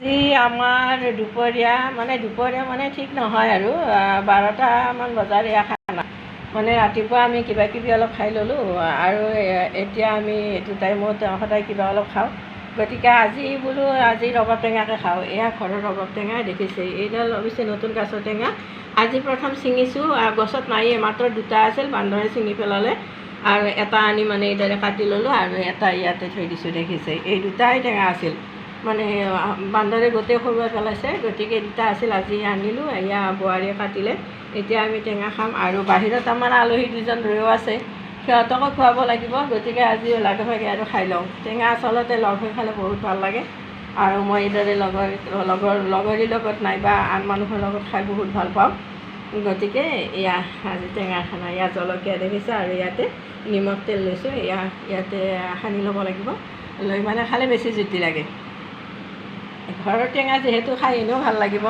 আজি আমাৰ দুপৰীয়া মানে দুপৰীয়া মানে ঠিক নহয় আৰু বাৰটামান বজাৰ এয়া খানা। মানে ৰাতিপুৱা আমি কিবা কিবি অলপ খাই ল'লোঁ আৰু এতিয়া আমি এইটো টাইমত সদায় কিবা অলপ খাওঁ। গতিকে আজি বোলো আজি ৰবাব টেঙাকে খাওঁ। এয়া ঘৰৰ ৰবাব টেঙা দেখিছে? এইডাল অৱশ্যে নতুন গাছৰ টেঙা। আজি প্ৰথম ছিঙিছোঁ গছত নাইয়ে মাত্ৰ দুটা আছিল বান্দৰে ছিঙি পেলালে। আৰু এটা আনি মানে এইদৰে কাটি ল'লোঁ আৰু এটা ইয়াতে থৈ দিছোঁ দেখিছে? এই দুটাই টেঙা আছিল। মানে বান্দৰে গোটেই সৰুৱাই পেলাইছে। গতিকে দুটা আছিল আজি আনিলোঁ এয়া বোৱাৰীয়ে কাটিলে। এতিয়া আমি টেঙা খাম আৰু বাহিৰত আমাৰ আলহী দুজন ৰৈও আছে। সিহঁতকো খুৱাব লাগিব গতিকে আজি লগে ভাগে আৰু খাই লওঁ। টেঙা আচলতে লগ হৈ খালে বহুত ভাল লাগে। আৰু মই এইদৰে লগৰ লগৰ লগৰীৰ লগত নাইবা আন মানুহৰ লগত খাই বহুত ভাল পাওঁ। গতিকে এয়া আজি টেঙা খানা ইয়াত জলকীয়া দেখিছে আৰু ইয়াতে নিমখ তেল লৈছোঁ। এয়া ইয়াতে সানি ল'ব লাগিব। লৈ মানে খালে বেছি জুতি লাগে। ঘৰৰ টেঙা যিহেতু খাই এনেও ভাল লাগিব।